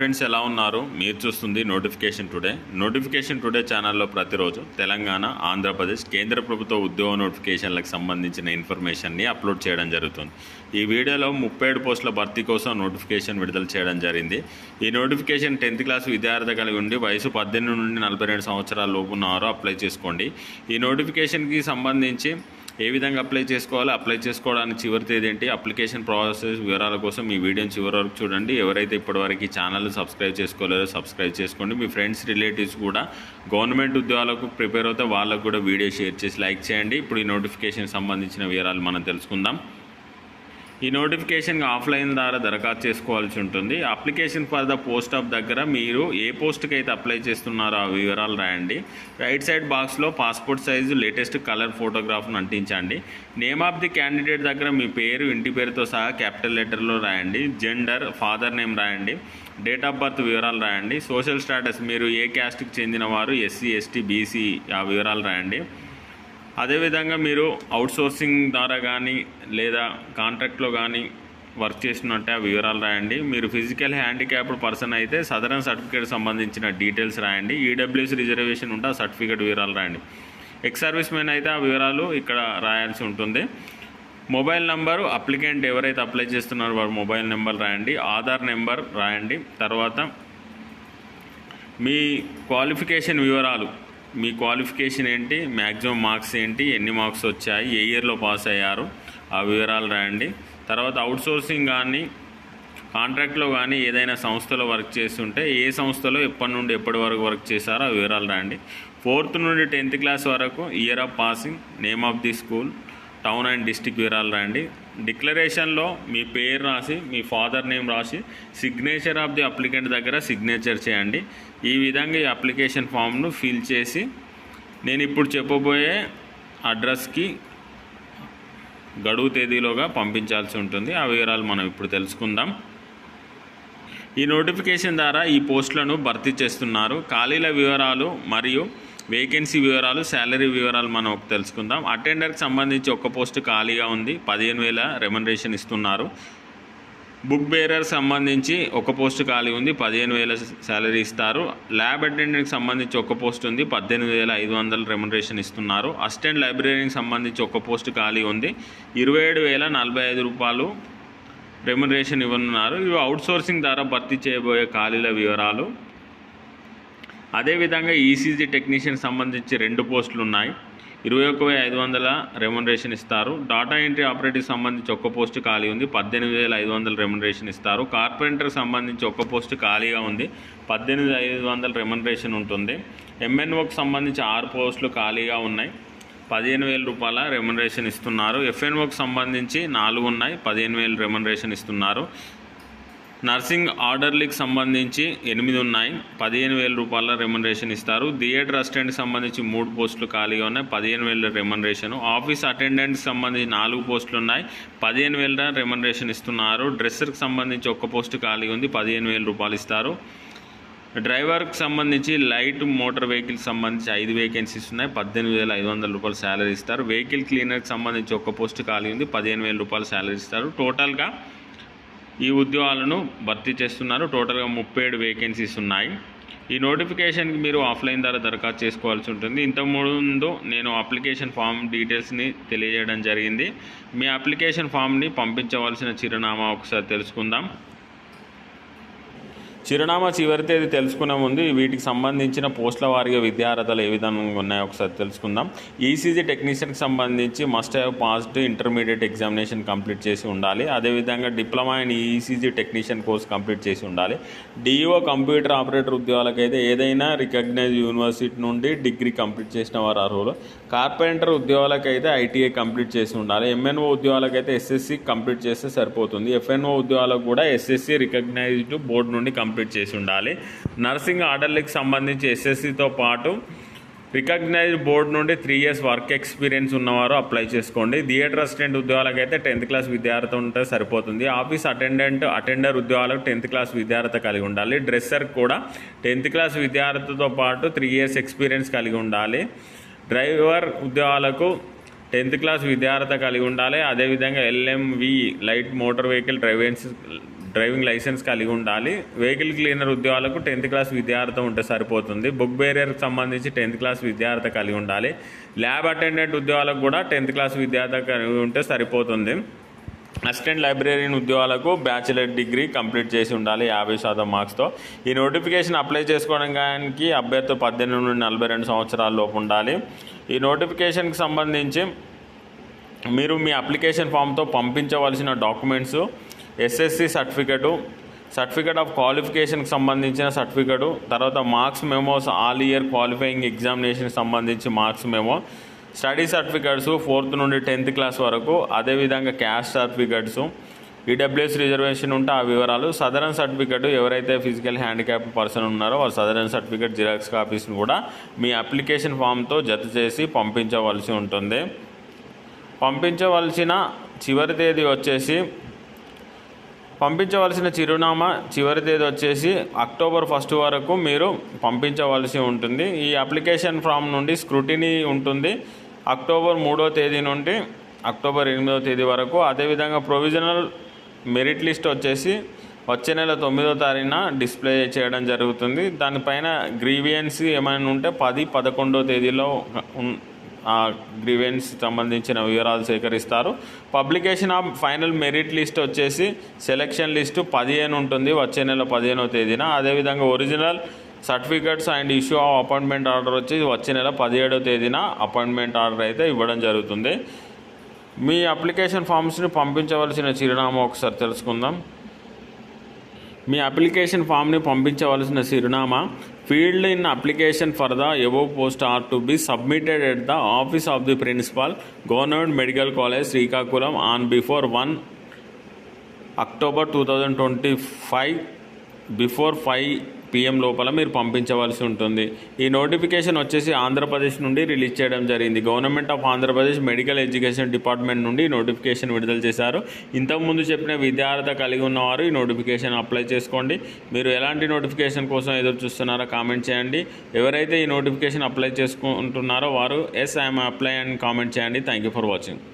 friends ఎలా ఉన్నారు మీరు చూస్తుంది నోటిఫికేషన్ టుడే నోటిఫికేషన్ టుడే ఛానల్లో ప్రతిరోజు తెలంగాణ ఆంధ్రప్రదేశ్ కేంద్ర ప్రభుత్వ ఉద్యోగ నోటిఫికేషన్లకు సంబంధించిన ఇన్ఫర్మేషన్ని అప్లోడ్ చేయడం జరుగుతుంది ఈ వీడియోలో ముప్పై ఏడు పోస్టుల భర్తీ కోసం నోటిఫికేషన్ విడుదల చేయడం జరిగింది ఈ నోటిఫికేషన్ టెన్త్ క్లాస్ విద్యార్థి కలిగి ఉండి వయసు పద్దెనిమిది నుండి నలభై రెండు సంవత్సరాల లోపు ఉన్నవారు అప్లై చేసుకోండి ఈ నోటిఫికేషన్కి సంబంధించి ఏ విధంగా అప్లై చేసుకోవాలో అప్లై చేసుకోవడానికి చివరి తేదీ ఏంటి అప్లికేషన్ ప్రాసెస్ వివరాల కోసం మీ వీడియోని చివరి వరకు చూడండి ఎవరైతే ఇప్పటివరకు ఈ ఛానల్ సబ్స్క్రైబ్ చేసుకోలేదో సబ్స్క్రైబ్ చేసుకోండి మీ ఫ్రెండ్స్ రిలేటివ్స్ కూడా గవర్నమెంట్ ఉద్యోగాలకు ప్రిపేర్ అవుతే వాళ్ళకు కూడా వీడియో షేర్ చేసి లైక్ చేయండి ఇప్పుడు ఈ నోటిఫికేషన్ సంబంధించిన వివరాలు మనం తెలుసుకుందాం ఈ నోటిఫికేషన్ ఆఫ్లైన్ ద్వారా దరఖాస్తు చేసుకోవాల్సి ఉంటుంది application for the post of దగ్గర మీరు ఏ పోస్ట్కి అయితే అప్లై చేస్తున్నారో ఆ వివరాలు రాయండి రైట్ సైడ్ బాక్స్లో పాస్పోర్ట్ సైజు లేటెస్ట్ కలర్ ఫోటోగ్రాఫ్ను అంటించండి నేమ్ ఆఫ్ ది క్యాండిడేట్ దగ్గర మీ పేరు ఇంటి పేరుతో సహా క్యాపిటల్ లెటర్లో రాయండి జెండర్ ఫాదర్ నేమ్ రాయండి డేట్ ఆఫ్ బర్త్ వివరాలు రాయండి సోషల్ స్టాటస్ మీరు ఏ క్యాస్ట్కి చెందినవారు ఎస్సీ ఎస్టీ బీసీ ఆ వివరాలు రాయండి అదేవిధంగా మీరు అవుట్సోర్సింగ్ ద్వారా కానీ లేదా కాంట్రాక్ట్లో కానీ వర్క్ చేసినట్టే ఆ వివరాలు రాయండి మీరు ఫిజికల్ హ్యాండిక్యాప్డ్ పర్సన్ అయితే సదరన్ సర్టిఫికేట్ సంబంధించిన డీటెయిల్స్ రాయండి ఈడబ్ల్యూఎస్ e రిజర్వేషన్ ఉంటే ఆ సర్టిఫికేట్ వివరాలు రాయండి ఎక్స్ సర్వీస్ మెన్ అయితే ఆ వివరాలు ఇక్కడ రాయాల్సి ఉంటుంది మొబైల్ నెంబరు అప్లికెంట్ ఎవరైతే అప్లై చేస్తున్నారో వారి మొబైల్ నెంబర్ రాయండి ఆధార్ నెంబర్ రాయండి తర్వాత మీ క్వాలిఫికేషన్ వివరాలు మీ క్వాలిఫికేషన్ ఏంటి మ్యాక్సిమం మార్క్స్ ఏంటి ఎన్ని మార్క్స్ వచ్చాయి ఏ ఇయర్లో పాస్ అయ్యారు ఆ వివరాలు రాయండి తర్వాత అవుట్సోర్సింగ్ కానీ కాంట్రాక్ట్లో కానీ ఏదైనా సంస్థలో వర్క్ చేస్తుంటే ఏ సంస్థలో ఎప్పటి నుండి ఎప్పటి వరకు వర్క్ చేశారో ఆ వివరాలు రాయండి ఫోర్త్ నుండి టెన్త్ క్లాస్ వరకు year of passing name of the school town and district వివరాలు రాయండి డిక్లరేషన్లో మీ పేరు రాసి మీ ఫాదర్ నేమ్ రాసి సిగ్నేచర్ ఆఫ్ ది అప్లికెంట్ దగ్గర సిగ్నేచర్ చేయండి ఈ విధంగా ఈ అప్లికేషన్ ఫామ్ను ఫిల్ చేసి నేను ఇప్పుడు చెప్పబోయే అడ్రస్కి గడువు తేదీలోగా పంపించాల్సి ఉంటుంది ఆ వివరాలు మనం ఇప్పుడు తెలుసుకుందాం ఈ నోటిఫికేషన్ ద్వారా ఈ పోస్టులను భర్తీ చేస్తున్నారు ఖాళీల వివరాలు మరియు వేకెన్సీ వివరాలు శాలరీ వివరాలు మనం ఒక తెలుసుకుందాం అటెండర్కి సంబంధించి ఒక్క పోస్ట్ ఖాళీగా ఉంది పదిహేను వేల రెమండరేషన్ ఇస్తున్నారు బుక్ బేరర్ సంబంధించి ఒక పోస్ట్ ఖాళీ ఉంది పదిహేను వేల శాలరీ ఇస్తారు ల్యాబ్ అటెండెంట్కి సంబంధించి ఒక పోస్ట్ ఉంది పద్దెనిమిది వేల ఐదు వందల రెమండేషన్ ఇస్తున్నారు అసిస్టెంట్ లైబ్రరీకి సంబంధించి ఒక పోస్ట్ ఖాళీ ఉంది ఇరవై ఏడు వేల నలభై ఐదు రూపాయలు రెమ్యునరేషన్ ఇవ్వనున్నారు ఇవి అవుట్సోర్సింగ్ ద్వారా భర్తీ చేయబోయే ఖాళీల వివరాలు అదేవిధంగా ఈసీజీ e టెక్నీషియన్ సంబంధించి రెండు పోస్టులు ఉన్నాయి ఇరవై ఒక్క వేల ఐదు వందల రెమ్యునరేషన్ ఇస్తారు డాటా ఎంట్రీ ఆపరేటివ్ సంబంధించి ఒక్క పోస్ట్ ఖాళీ ఉంది పద్దెనిమిది వేల ఐదు వందల రెమ్యునరేషన్ ఇస్తారు కార్పెంటర్ సంబంధించి ఒక్క పోస్ట్ ఖాళీగా ఉంది పద్దెనిమిది ఐదు వందల రెమ్యునరేషన్ ఉంటుంది ఎంఎన్ఓకి సంబంధించి ఆరు పోస్టులు ఖాళీగా ఉన్నాయి పదిహేను వేల రూపాయల రెమ్యునరేషన్ ఇస్తున్నారు ఎఫ్ఎన్ఓకి సంబంధించి నాలుగు ఉన్నాయి పదిహేను వేలు రెమ్యునరేషన్ ఇస్తున్నారు నర్సింగ్ ఆర్డర్లకు సంబంధించి ఎనిమిది ఉన్నాయి పదిహేను వేల రూపాయల రెమ్యునరేషన్ ఇస్తారు థియేటర్ అసిస్టెంట్కి సంబంధించి మూడు పోస్టులు ఖాళీగా ఉన్నాయి పదిహేను వేల రెమ్యునరేషన్ ఆఫీస్ అటెండెంట్కి సంబంధించి నాలుగు పోస్టులు ఉన్నాయి పదిహేను వేల రెమ్యునరేషన్ ఇస్తున్నారు డ్రెస్సర్కి సంబంధించి ఒక్క పోస్ట్ ఖాళీ ఉంది పదిహేను వేల రూపాయలు ఇస్తారు డ్రైవర్కి సంబంధించి లైట్ మోటార్ వెహికల్ సంబంధించి ఐదు వేకెన్సీస్ ఉన్నాయి పద్దెనిమిది వేల ఐదు వందల రూపాయలు శాలరీ ఇస్తారు వెహికల్ క్లీనర్కి సంబంధించి ఒక్క పోస్ట్ ఖాళీ ఉంది పదిహేను వేల రూపాయలు శాలరీ ఇస్తారు టోటల్గా ఈ ఉద్యోగాలను భర్తీ చేస్తున్నారు టోటల్గా ముప్పై ఏడు వేకెన్సీస్ ఉన్నాయి ఈ నోటిఫికేషన్కి మీరు ఆఫ్లైన్ ద్వారా దరఖాస్తు చేసుకోవాల్సి ఉంటుంది ఇంతకుముందు నేను అప్లికేషన్ ఫామ్ డీటెయిల్స్ని తెలియజేయడం జరిగింది మీ అప్లికేషన్ ఫామ్ని పంపించవలసిన చిరునామా ఒకసారి తెలుసుకుందాం చిరునామా చివరితే అది తెలుసుకునే ముందు వీటికి సంబంధించిన పోస్టుల వారిగా విద్యార్హతలు ఏ విధంగా ఉన్నాయో ఒకసారి తెలుసుకుందాం ఈసీజీ e టెక్నీషియన్కి సంబంధించి must have passed intermediate examination complete చేసి ఉండాలి అదేవిధంగా diploma and ECG technician course complete చేసి ఉండాలి డిఈఓ కంప్యూటర్ ఆపరేటర్ ఉద్యోగాలకైతే ఏదైనా రికగ్నైజ్ యూనివర్సిటీ నుండి డిగ్రీ కంప్లీట్ చేసిన వారు అర్హులు కార్పెంటర్ ఉద్యోగాలకైతే ఐటీఐ కంప్లీట్ చేసి ఉండాలి ఎంఎన్ఓ ఉద్యోగాలకైతే ఎస్ఎస్సి కంప్లీట్ చేస్తే సరిపోతుంది ఎఫ్ఎన్ఓ ఉద్యోగాలకు కూడా ఎస్ఎస్సి రికగ్నైజ్డ్ బోర్డు నుండి కంప్లీట్ కంప్లీట్ చేసి ఉండాలి నర్సింగ్ ఆర్డర్లకు సంబంధించి ఎస్ఎస్సితో పాటు రికగ్నైజ్డ్ బోర్డు నుండి త్రీ ఇయర్స్ వర్క్ ఎక్స్పీరియన్స్ ఉన్నవారు అప్లై చేసుకోండి థియేటర్ అసిస్టెంట్ ఉద్యోగాలకు అయితే టెన్త్ క్లాస్ విద్యార్థి ఉంటే సరిపోతుంది ఆఫీస్ అటెండెంట్ అటెండర్ ఉద్యోగాలకు టెన్త్ క్లాస్ విద్యార్థి కలిగి ఉండాలి డ్రెస్సర్ కూడా టెన్త్ క్లాస్ విద్యార్థితో పాటు త్రీ ఇయర్స్ ఎక్స్పీరియన్స్ కలిగి ఉండాలి డ్రైవర్ ఉద్యోగాలకు టెన్త్ క్లాస్ విద్యార్థి కలిగి ఉండాలి అదేవిధంగా ఎల్ఎంవి లైట్ మోటార్ వెహికల్ డ్రైవెన్స్ డ్రైవింగ్ లైసెన్స్ కలిగి ఉండాలి వెహికల్ క్లీనర్ ఉద్యోగాలకు టెన్త్ క్లాస్ విద్యార్థి ఉంటే సరిపోతుంది బుక్ బేరియర్కి సంబంధించి టెన్త్ క్లాస్ విద్యార్థి కలిగి ఉండాలి ల్యాబ్ అటెండెంట్ ఉద్యోగాలకు కూడా టెన్త్ క్లాస్ విద్యార్థి కలిగి ఉంటే సరిపోతుంది అసిస్టెంట్ లైబ్రరీన్ ఉద్యోగాలకు బ్యాచిలర్ డిగ్రీ కంప్లీట్ చేసి ఉండాలి యాభై శాతం మార్క్స్తో ఈ నోటిఫికేషన్ అప్లై చేసుకోవడానికి అభ్యర్థి పద్దెనిమిది నుండి నలభై రెండు సంవత్సరాల లోపు ఉండాలి ఈ నోటిఫికేషన్కి సంబంధించి మీరు మీ అప్లికేషన్ ఫామ్తో పంపించవలసిన documents SSC certificate certificate of క్వాలిఫికేషన్కి సంబంధించిన సర్టిఫికెటు తర్వాత marks memos all year qualifying ఎగ్జామినేషన్కి సంబంధించి marks memo study certificates fourth నుండి టెన్త్ క్లాస్ వరకు అదేవిధంగా క్యాస్ట్ సర్టిఫికేట్స్ ఈడబ్ల్యూఎస్ రిజర్వేషన్ ఉంటే ఆ వివరాలు సదరన్ సర్టిఫికేట్ ఎవరైతే ఫిజికల్ హ్యాండిక్యాప్ పర్సన్ ఉన్నారో వారు సదరన్ సర్టిఫికేట్ జిరాక్స్ కాపీస్ని కూడా మీ అప్లికేషన్ ఫామ్తో జత చేసి పంపించవలసి ఉంటుంది పంపించవలసిన చివరి తేదీ వచ్చేసి పంపించవలసిన చిరునామా చివరి తేదీ వచ్చేసి అక్టోబర్ ఫస్ట్ వరకు మీరు పంపించవలసి ఉంటుంది ఈ అప్లికేషన్ ఫామ్ నుండి స్క్రూటినీ ఉంటుంది అక్టోబర్ మూడో తేదీ నుండి అక్టోబర్ ఎనిమిదో తేదీ వరకు అదేవిధంగా ప్రొవిజనల్ మెరిట్ లిస్ట్ వచ్చేసి వచ్చే నెల తొమ్మిదో తారీఖున డిస్ప్లే చేయడం జరుగుతుంది దానిపైన గ్రీవియన్సీ ఏమైనా ఉంటే పది పదకొండో తేదీలో గ్రీవెన్స్ సంబంధించిన వివరాలు సేకరిస్తారు publication of final merit list వచ్చేసి సెలెక్షన్ లిస్టు పదిహేను ఉంటుంది వచ్చే నెల పదిహేనో తేదీన అదేవిధంగా original certificates and issue of appointment order వచ్చి వచ్చే నెల పదిహేడో తేదీన అపాయింట్మెంట్ ఆర్డర్ అయితే ఇవ్వడం జరుగుతుంది మీ అప్లికేషన్ ఫామ్స్ని పంపించవలసిన చిరునామా ఒకసారి తెలుసుకుందాం మీ అప్లికేషన్ ఫామ్ని పంపించవలసిన చిరునామా Field in application for the above post are to be submitted at the office of the principal, Government Medical College, Srikakulam, on before 1 October 2025 before 5 PM లోపల మీరు పంపించవలసి ఉంటుంది ఈ నోటిఫికేషన్ వచ్చేసి ఆంధ్రప్రదేశ్ నుండి రిలీజ్ చేయడం జరిగింది government of Andhra Pradesh medical education department నుండి నోటిఫికేషన్ విడుదల చేశారు ఇంతకుముందు చెప్పిన విద్యార్థ కలిగి ఉన్నవారు ఈ నోటిఫికేషన్ అప్లై చేసుకోండి మీరు ఎలాంటి నోటిఫికేషన్ కోసం ఎదురు చూస్తున్నారో కామెంట్ చేయండి ఎవరైతే ఈ నోటిఫికేషన్ అప్లై చేసుకుంటున్నారో వారు yes I am apply and comment చేయండి థ్యాంక్ యూ ఫర్ వాచింగ్